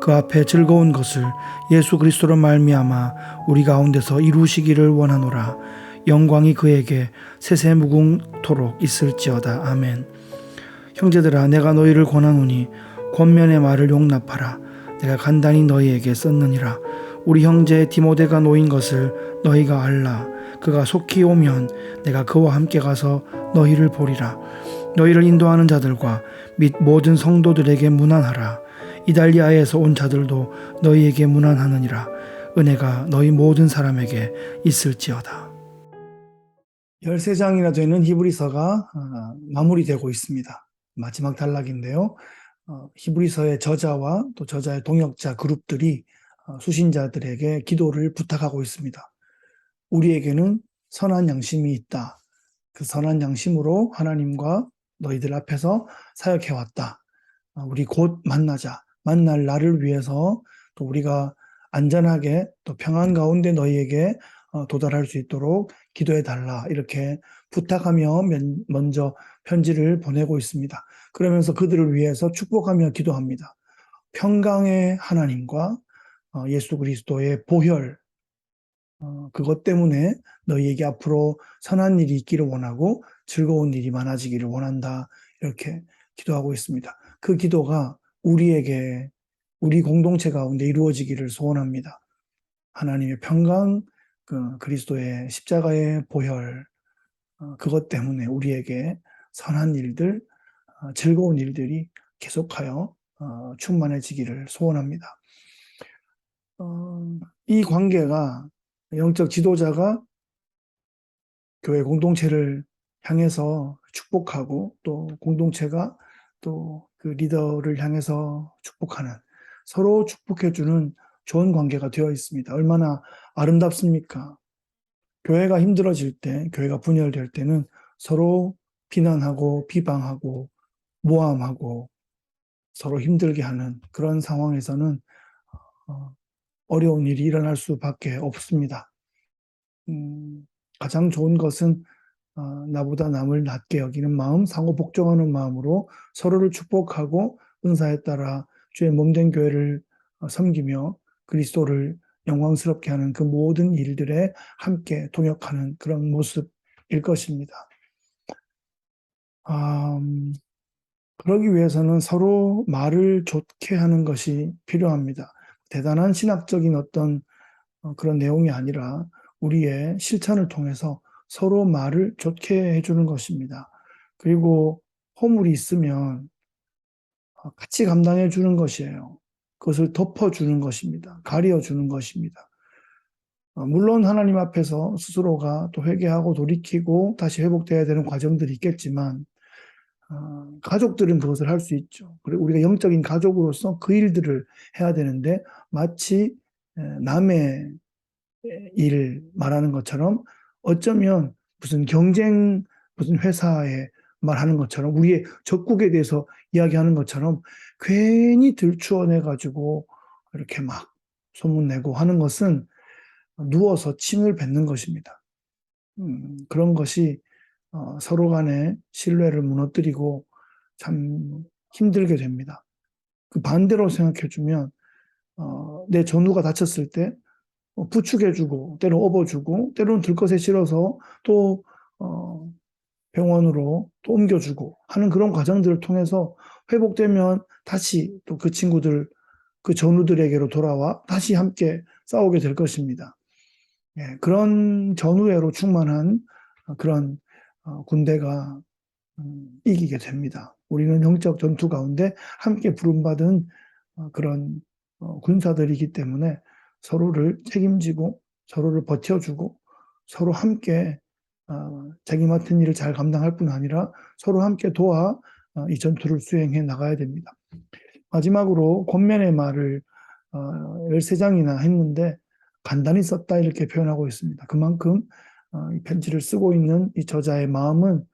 그 앞에 즐거운 것을 예수 그리스도로 말미암아 우리 가운데서 이루시기를 원하노라. 영광이 그에게 세세 무궁토록 있을지어다. 아멘. 형제들아 내가 너희를 권하노니 권면의 말을 용납하라. 내가 간단히 너희에게 썼느니라. 우리 형제 디모데가 놓인 것을 너희가 알라. 그가 속히 오면 내가 그와 함께 가서 너희를 보리라. 너희를 인도하는 자들과 및 모든 성도들에게 문안하라 이달리아에서 온 자들도 너희에게 문안하느니라 은혜가 너희 모든 사람에게 있을지어다 13장이나 되는 히브리서가 어, 마무리되고 있습니다. 마지막 단락인데요. 어, 히브리서의 저자와 또 저자의 동역자 그룹들이 어, 수신자들에게 기도를 부탁하고 있습니다. 우리에게는 선한 양심이 있다. 그 선한 양심으로 하나님과 너희들 앞에서 사역해왔다. 어, 우리 곧 만나자. 만날 날을 위해서 또 우리가 안전하게 또 평안 가운데 너희에게 어, 도달할 수 있도록 기도해 달라. 이렇게 부탁하며 면- 먼저 편지를 보내고 있습니다. 그러면서 그들을 위해서 축복하며 기도합니다. 평강의 하나님과 어, 예수 그리스도의 보혈, 어, 그것 때문에 너희에게 앞으로 선한 일이 있기를 원하고 즐거운 일이 많아지기를 원한다. 이렇게 기도하고 있습니다. 그 기도가 우리에게, 우리 공동체 가운데 이루어지기를 소원합니다. 하나님의 평강, 그 그리스도의 십자가의 보혈, 어, 그것 때문에 우리에게 선한 일들, 어, 즐거운 일들이 계속하여 어, 충만해지기를 소원합니다. 어, 이 관계가 영적 지도자가 교회 공동체를 향해서 축복하고 또 공동체가 또 그 리더를 향해서 축복하는 서로 축복해주는 좋은 관계가 되어 있습니다. 얼마나 아름답습니까? 교회가 힘들어질 때, 교회가 분열될 때는 서로 비난하고 비방하고 모함하고 서로 힘들게 하는 그런 상황에서는 어, 어려운 일이 일어날 수밖에 없습니다. 음, 가장 좋은 것은 어, 나보다 남을 낮게 여기는 마음, 상호 복종하는 마음으로 서로를 축복하고 은사에 따라 주의 몸된 교회를 어, 섬기며 그리스도를 영광스럽게 하는 그 모든 일들에 함께 동역하는 그런 모습일 것입니다. 아, 음, 그러기 위해서는 서로 말을 좋게 하는 것이 필요합니다. 대단한 신학적인 어떤 어, 그런 내용이 아니라 우리의 실천을 통해서 서로 말을 좋게 해주는 것입니다. 그리고 허물이 있으면 어, 같이 감당해 주는 것이에요. 그것을 덮어주는 것입니다. 가려주는 것입니다. 어, 물론 하나님 앞에서 스스로가 또 회개하고 돌이키고 다시 회복되어야 되는 과정들이 있겠지만 어, 가족들은 그것을 할 수 있죠. 그리고 우리가 영적인 가족으로서 그 일들을 해야 되는데 마치 에, 남의 일을 말하는 것처럼 어쩌면 무슨 경쟁 무슨 회사에 말하는 것처럼 우리의 적국에 대해서 이야기하는 것처럼 괜히 들추어내 가지고 이렇게 막 소문내고 하는 것은 누워서 침을 뱉는 것입니다. 음, 그런 것이 어, 서로 간의 신뢰를 무너뜨리고 참 힘들게 됩니다. 그 반대로 생각해 주면 어, 내 전우가 다쳤을 때 어, 부축해주고 때로 업어주고 때로는 들 것에 실어서 또 어, 병원으로 또 옮겨주고 하는 그런 과정들을 통해서 회복되면 다시 또 그 친구들 그 전우들에게로 돌아와 다시 함께 싸우게 될 것입니다. 예, 그런 전우애로 충만한 그런 어, 군대가 음, 이기게 됩니다. 우리는 영적 전투 가운데 함께 부름받은 어, 그런 어, 군사들이기 때문에 서로를 책임지고 서로를 버텨주고 서로 함께 어, 자기 맡은 일을 잘 감당할 뿐 아니라 서로 함께 도와 어, 이 전투를 수행해 나가야 됩니다. 마지막으로 권면의 말을 어, 13장이나 했는데 간단히 썼다 이렇게 표현하고 있습니다. 그만큼 어, 이 편지를 쓰고 있는 이 저자의 마음은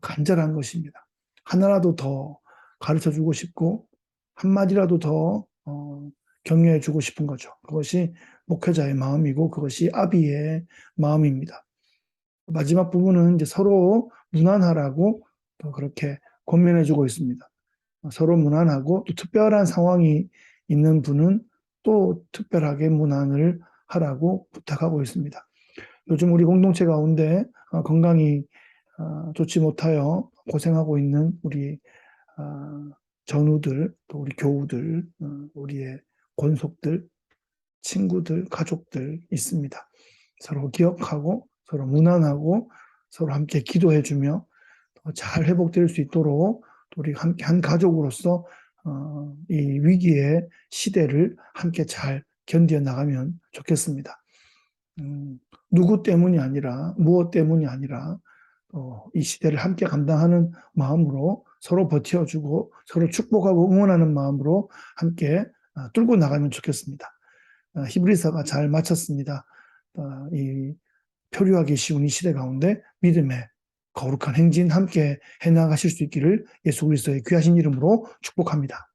간절한 것입니다. 하나라도 더 가르쳐 주고 싶고 한마디라도 더 어, 격려해 주고 싶은 거죠. 그것이 목회자의 마음이고 그것이 아비의 마음입니다. 마지막 부분은 이제 서로 무난하라고 또 그렇게 권면해 주고 있습니다. 서로 무난하고 또 특별한 상황이 있는 분은 또 특별하게 무난을 하라고 부탁하고 있습니다. 요즘 우리 공동체 가운데 어, 건강이 어, 좋지 못하여 고생하고 있는 우리 어, 전우들, 또 우리 교우들, 어, 우리의 권속들, 친구들, 가족들 있습니다. 서로 기억하고 서로 무난하고 서로 함께 기도해주며 더잘 회복될 수 있도록 또 우리 함께 한 가족으로서 어, 이 위기의 시대를 함께 잘 견뎌 나가면 좋겠습니다. 음, 누구 때문이 아니라 무엇 때문이 아니라 어, 이 시대를 함께 감당하는 마음으로 서로 버텨주고 서로 축복하고 응원하는 마음으로 함께 어, 뚫고 나가면 좋겠습니다. 어, 히브리서가 잘 마쳤습니다. 어, 이 표류하기 쉬운 이 시대 가운데 믿음의 거룩한 행진 함께 해나가실 수 있기를 예수 그리스도의 귀하신 이름으로 축복합니다.